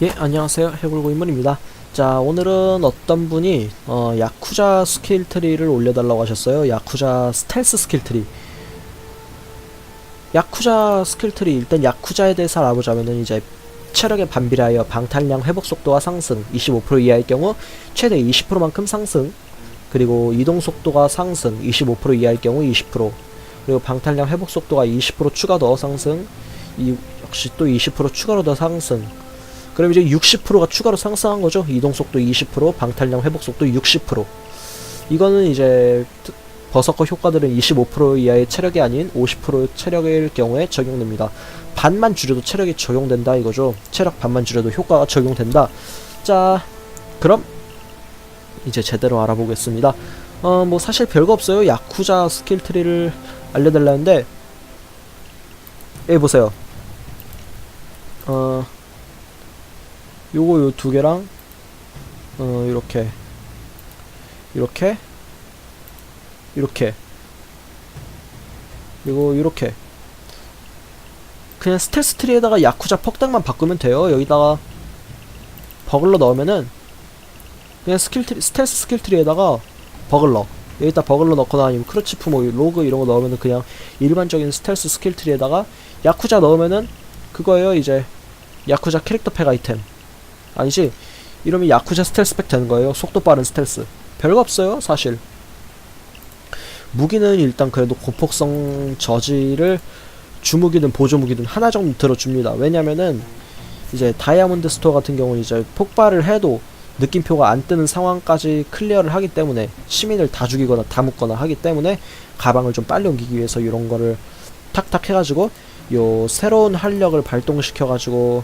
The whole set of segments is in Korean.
예, 안녕하세요. 해골고 인문입니다. 자, 오늘은 어떤 분이 어, 야쿠자 스킬 트리를 올려달라고 하셨어요. 야쿠자 스텔스 스킬 트리. 야쿠자 스킬 트리 일단 야쿠자에 대해서 알아보자면은 이제 체력에 반비례하여 방탄량 회복 속도가 상승 25% 이하일 경우 최대 20%만큼 상승 그리고 이동 속도가 상승 25% 이하일 경우 20% 그리고 방탄량 회복 속도가 20% 추가 더 상승 이 역시 또 20% 추가로 더 상승 그럼 이제 60%가 추가로 상승한 거죠. 이동 속도 20%, 방탄량 회복 속도 60%. 이거는 이제 특- 버서커 효과들은 25% 이하의 체력이 아닌 50% 체력일 경우에 적용됩니다. 반만 줄여도 체력이 적용된다 이거죠. 체력 반만 줄여도 효과가 적용된다. 자, 그럼 이제 제대로 알아보겠습니다. 어, 뭐 사실 별거 없어요. 야쿠자 스킬 트리를 알려달라는데, 예 보세요. 어. 요거 요 두 개랑 어 이렇게. 이렇게. 이렇게. 그리고 이렇게. 그냥 스텔스 트리에다가 야쿠자 퍽당만 바꾸면 돼요. 여기다가 버글러 넣으면은 그냥 스킬 트리 스텔스 스킬 트리에다가 버글러. 여기다 버글러 넣거나 아니면 크루치프 뭐 로그 이런 거 넣으면은 그냥 일반적인 스텔스 스킬 트리에다가 야쿠자 넣으면은 그거예요 이제. 야쿠자 캐릭터 팩 아이템 아니지? 이러면 야쿠자 스텔스 팩 되는 거예요. 속도 빠른 스텔스. 별거 없어요 사실. 무기는 일단 그래도 고폭성 저지를 주무기든 보조무기든 하나 정도 들어줍니다. 왜냐면은 이제 다이아몬드 스토어 같은 경우는 이제 폭발을 해도 느낌표가 안 뜨는 상황까지 클리어를 하기 때문에 시민을 다 죽이거나 다 묶거나 하기 때문에 가방을 좀 빨리 옮기기 위해서 이런 거를 탁탁 해가지고 요 새로운 활력을 발동시켜가지고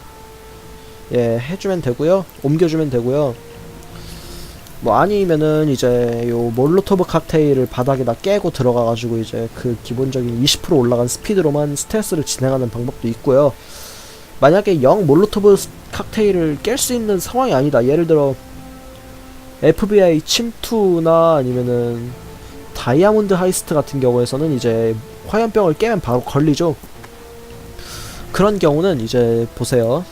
예, 해주면 되고요. 옮겨주면 되고요. 뭐 아니면은 이제 요 몰로토브 칵테일을 바닥에다 깨고 들어가가지고 이제 그 기본적인 20% 올라간 스피드로만 스텔스를 진행하는 방법도 있고요. 만약에 영 몰로토브 스- 칵테일을 깰 수 있는 상황이 아니다. 예를 들어 FBI 침투나 아니면은 다이아몬드 하이스트 같은 경우에서는 이제 화염병을 깨면 바로 걸리죠. 그런 경우는 이제 보세요.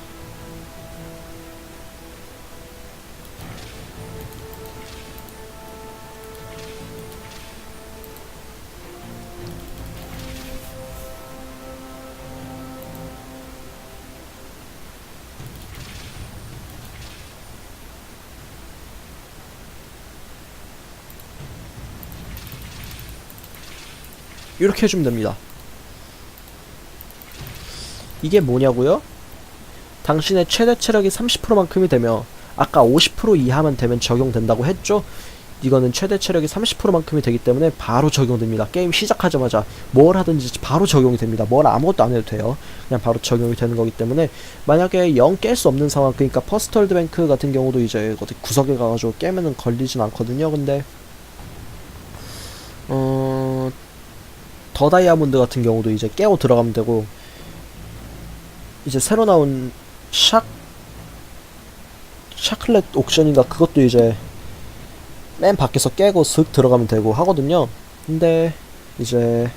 이렇게 해주면 됩니다. 이게 뭐냐고요? 당신의 최대 체력이 30%만큼이 되며 아까 50% 이하만 되면 적용된다고 했죠? 이거는 최대 체력이 30%만큼이 되기 때문에 바로 적용됩니다. 게임 시작하자마자 뭘 하든지 바로 적용이 됩니다. 뭘 아무것도 안 해도 돼요. 그냥 바로 적용이 되는 거기 때문에 만약에 0깰수 없는 상황 그러니까 퍼스트월드 뱅크 같은 경우도 이제 어디 구석에 가가지고 깨면은 걸리진 않거든요. 근데 더 다이아몬드 같은 경우도 이제 깨고 들어가면 되고 이제 새로 나온 샥 샤클렛 옥션인가 그것도 이제 맨 밖에서 깨고 슥 들어가면 되고 하거든요. 근데 이제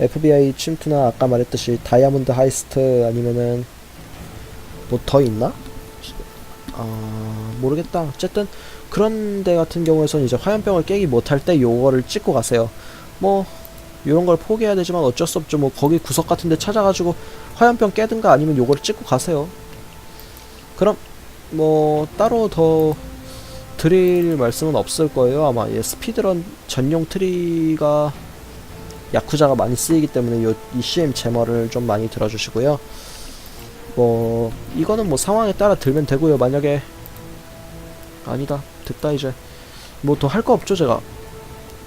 FBI 침투나 아까 말했듯이 다이아몬드 하이스트 아니면은 뭐 더 있나? 아 모르겠다. 어쨌든 그런 데 같은 경우에선 이제 화염병을 깨기 못할 때 요거를 찍고 가세요. 뭐 이런 걸 포기해야 되지만 어쩔 수 없죠. 뭐 거기 구석 같은 데 찾아가지고 화염병 깨든가 아니면 요거를 찍고 가세요. 그럼 뭐 따로 더 드릴 말씀은 없을 거예요. 아마 예, 스피드런 전용 트리가 야쿠자가 많이 쓰이기 때문에 요 ECM 제머를 좀 많이 들어주시고요. 뭐 이거는 뭐 상황에 따라 들면 되고요. 만약에 아니다 됐다 이제 뭐 더 할 거 없죠 제가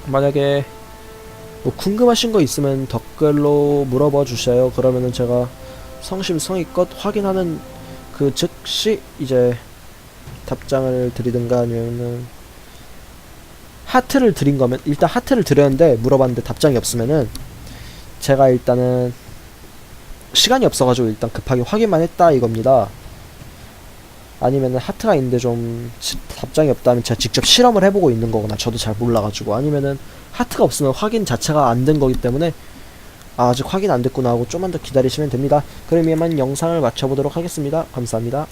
만약에 뭐 궁금하신 거 있으면 댓글로 물어봐 주세요. 그러면은 제가 성심성의껏 확인하는 그 즉시 이제 답장을 드리든가 아니면은 하트를 드린 거면 일단 하트를 드렸는데 물어봤는데 답장이 없으면은 제가 일단은 시간이 없어가지고 일단 급하게 확인만 했다 이겁니다. 아니면은 하트가 있는데 좀 지- 답장이 없다면 제가 직접 실험을 해보고 있는 거거나 저도 잘 몰라가지고 아니면은 하트가 없으면 확인 자체가 안 된 거기 때문에 아, 아직 확인 안 됐구나 하고 좀만 더 기다리시면 됩니다. 그럼 이만 영상을 마쳐보도록 하겠습니다. 감사합니다.